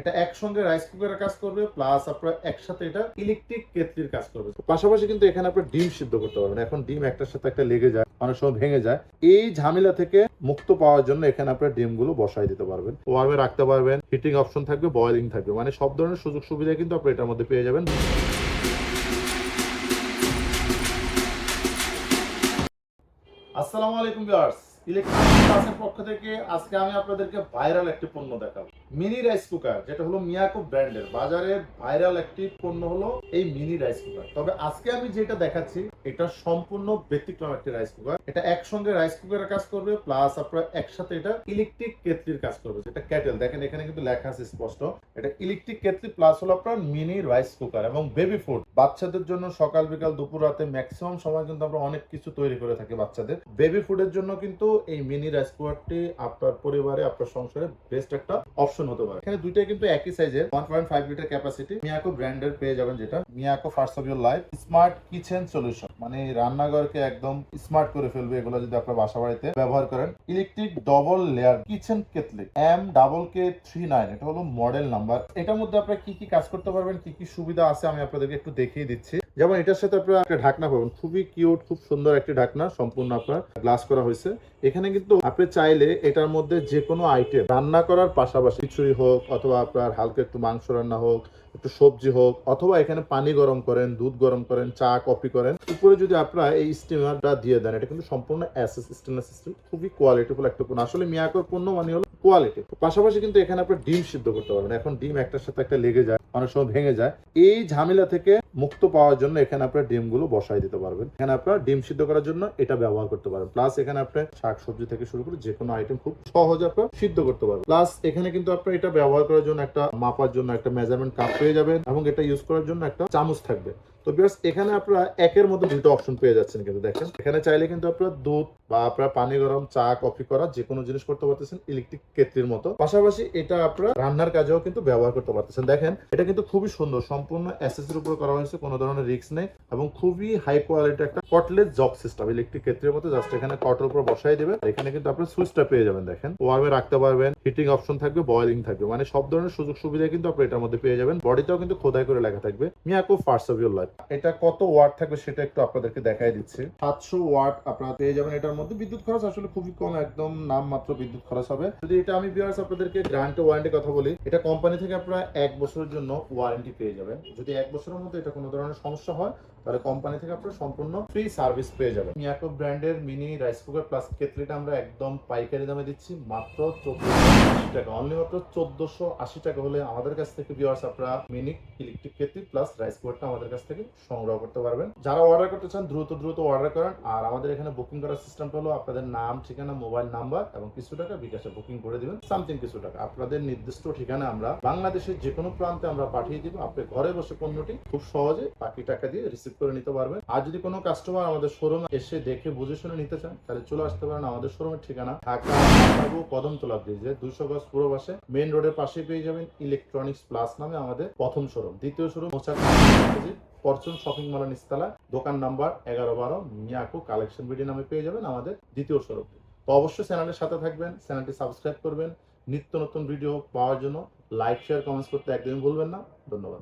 এটা একসঙ্গে রাইস কুকারের কাজ করবে প্লাস আপনার একসাথে এটা ইলেকট্রিক কেটলির কাজ করবে। পাশাপাশি কিন্তু এখানে আপনার ডিম সিদ্ধ করতে পারবেন। এখন ডিম একটার সাথে একটা লেগে যায়, অনেক সময় ভেঙে যায়। এই ঝামেলা থেকে মুক্ত পাওয়ার জন্য এখানে আপনার ডিমগুলো বসাই দিতে পারবেন। ওয়ার্মে রাখতে পারবেন হিটিং অপশন থাকবে বয়েলিং থাকবে। মানে সব ধরনের সুযোগ সুবিধা কিন্তু আপনি এটার মধ্যে পেয়ে যাবেন। আসসালামু আলাইকুম ভিউয়ার্স ইলেকট্রনিক ক্লাসের পক্ষ থেকে আজকে আমি আপনাদেরকে ভাইরাল একটি পণ্য দেখাবো। মিনি রাইস কুকার, যেটা হলো মিয়াকো ব্র্যান্ডের। বাজারে ভাইরাল একটি পণ্য হলো এই মিনি রাইস কুকার। তবে আজকে আমি যেটা দেখাচ্ছি, এটা সম্পূর্ণ ব্যতিক্রম একটি রাইস কুকার। এটা একসঙ্গে রাইস কুকারের কাজ করবে, প্লাস আপনার একসাথে এটা ইলেকট্রিক কেটলির কাজ করবে। যেটা ক্যাটেল, দেখেন এখানে কিন্তু লেখা আছে স্পষ্ট। এটা ইলেকট্রিক কেটলি প্লাস হলো আপনার মিনি রাইস কুকার এবং বেবি ফুড। বাচ্চাদের জন্য সকাল বিকাল, দুপুর রাতে ম্যাক্সিমাম সময় কিন্তু আমরা অনেক কিছু তৈরি করে থাকি বাচ্চাদের। বেবি ফুডের জন্য কিন্তু এই মিনি রাইস কুকারটি আপনার পরিবারে, আপনার সংসারে বেস্ট একটা অপশন হতে পারে। এখানে দুইটাই কিন্তু একই সাইজের one point five litre capacity Miyako ব্র্যান্ডের পেয়ে যাবেন যেটা। Miyako first of your life smart kitchen solution মানে রান্নাঘরকে একদম স্মার্ট করে ফেলবে এগুলো যদি আপনার বাসা বাড়িতে ব্যবহার করেন। Electric double layer kitchen kettle M double K three nine এটা হলো মডেল নাম্বার এটার মধ্যে আপনারা কি কি কাজ করতে পারবেন, কি কি সুবিধা আছে আমি আপনাদেরকে একটু দেখিয়ে দিচ্ছি। যেমন এটার সাথে আপনারা একটা ঢাকনা পাবেন। খুবই কিউট খুব সুন্দর একটি ঢাকনা, সম্পূর্ণ আপনার গ্লাস করা হয়েছে। এখানে কিন্তু আপনি চাইলে এটার মধ্যে যে কোনো আইটেম রান্না করার পাশাপাশি খিচুড়ি হোক অথবা আপনার হালকা একটু মাংস রান্না হোক একটু সবজি হোক, অথবা এখানে পানি গরম করেন, দুধ গরম করেন, চা, কফি করেন, উপরে যদি আপনারা এই স্টিমারটা দিয়ে দেন, এটা কিন্তু সম্পূর্ণ অ্যাসেস খুবই কোয়ালিটিফুল একটা পণ্য। আসলে মিয়াকোর পণ্য মানে হলো কোয়ালিটি পাশাপাশি কিন্তু এখানে আপনার ডিম সিদ্ধ করতে পারবেন। এখন ডিম একটার সাথে একটা লেগে যায়, অনেক সময় ভেঙে যায়। এই ঝামেলা থেকে মুক্ত পাওয়ার জন্য এখানে আপনার ডিমগুলো বসাই দিতে পারবেন। এখানে আপনার ডিম সিদ্ধ করার জন্য এটা ব্যবহার করতে পারবেন। প্লাস এখানে আপনার শাক সবজি থেকে শুরু করে যে কোনো আইটেম খুব সহজে আপনার সিদ্ধ করতে পারবেন। প্লাস এখানে কিন্তু আপনার এটা ব্যবহার করার জন্য একটা মাপার জন্য একটা মেজারমেন্ট কাপ পেয়ে যাবেন এবং এটা ইউজ করার জন্য একটা চামচ থাকবে। তো বিকজ এখানে আপনারা একের মধ্যে দুটো অপশন পেয়ে যাচ্ছেন কিন্তু দেখেন। এখানে চাইলে কিন্তু আপনারা দুধ বা আপনারা পানি গরম চা, কফি করা যে কোনো জিনিস করতে পারতেছেন ইলেকট্রিক কেটলির মতো। পাশাপাশি এটা আপনারা রান্নার কাজেও কিন্তু ব্যবহার করতে পারতেছেন। দেখেন, এটা কিন্তু খুবই সুন্দর, সম্পূর্ণ অ্যাসেসের উপর করা হয়েছে, কোনো ধরনের রিস্ক নেই এবং খুবই হাই কোয়ালিটি একটা কটলেট জব সিস্টেম ইলেকট্রিক কেটলির মতো। জাস্ট এখানে কটের উপর বসাই দেবে এখানে কিন্তু আপনার সুইচটা পেয়ে যাবেন, দেখেন। ওয়ার্মে রাখতে পারবেন হিটিং অপশন থাকবে বয়েলিং থাকবে মানে সব ধরনের সুযোগ সুবিধা কিন্তু আপনি এটার মধ্যে পেয়ে যাবেন। বডিটাও কিন্তু খোদাই করে লেখা থাকবে Miyako first of your life এটা কত ওয়াট থাকবে সেটা একটু আপনাদেরকে দেখাই দিচ্ছি। সাতশো ওয়াট আপনারা পেয়ে যাবেন এটার মধ্যে। বিদ্যুৎ খরচ আসলে খুবই কম, একদম নাম মাত্র বিদ্যুৎ খরচ হবে। যদি এটা আমি বিয়ার্স আপনাদেরকে গ্রান্ট ওয়ারেন্টি কথা বলি, এটা কোম্পানি থেকে আপনারা এক বছরের জন্য ওয়ারেন্টি পেয়ে যাবেন। যদি এক বছরের মধ্যে এটা কোনো ধরনের সমস্যা হয় তাহলে কোম্পানি থেকে আপনারা সম্পূর্ণ ফ্রি সার্ভিস পেয়ে যাবেন। মিয়াকো ব্র্যান্ডের মিনি রাইস কুকার প্লাস কেটলিটা আমরা একদম পাইকারি দামে দিচ্ছি, মাত্র চোদ্দশো টাকা। অনলি মাত্র চোদ্দশো আশি টাকা হলে আমাদের কাছ থেকে ভিউয়ার্স আপনারা mini electric kettle plus rice কুকারটা আমাদের কাছ থেকে সংগ্রহ করতে পারবেন। যারা অর্ডার করতে চান, দ্রুত দ্রুত অর্ডার করেন। আর আমাদের এখানে বুকিং করার সিস্টেমটা হলো আপনাদের নাম, ঠিকানা মোবাইল নাম্বার এবং কিছু টাকা বিকাশে বুকিং করে দিবেন সামথিং কিছু টাকা। আপনাদের নির্দিষ্ট ঠিকানা আমরা বাংলাদেশের যে কোনো প্রান্তে আমরা পাঠিয়ে দিব। আপনি ঘরে বসে পণ্যটি খুব সহজে বাকি টাকা দিয়ে রিসিভ করে নিতে পারবেন। আর যদি কোনো কাস্টমার আমাদের শোরুমে এসে দেখে, বুঝে শুনে নিতে চান, তাহলে চলে আসতে পারেন আমাদের শোরুমের ঠিকানা, ঢাকা কদমতলা ব্রিজে দুশো গজ পুরো বাসে মেন রোডের পাশে পেয়ে যাবেন ইলেকট্রনিক্স প্লাস নামে আমাদের প্রথম শোরুম দ্বিতীয় শোরুম ফরচুন শপিং মল নিস্তালা দোকান নাম্বার এগারো বারো, মিয়াকো কালেকশন বিডি নামে পেয়ে যাবেন আমাদের দ্বিতীয় শোরুম তো অবশ্যই চ্যানেলের সাথে থাকবেন চ্যানেলটি সাবস্ক্রাইব করবেন। নিত্য নতুন ভিডিও পাওয়ার জন্য লাইক শেয়ার কমেন্টস করতে একদমই ভুলবেন না। ধন্যবাদ।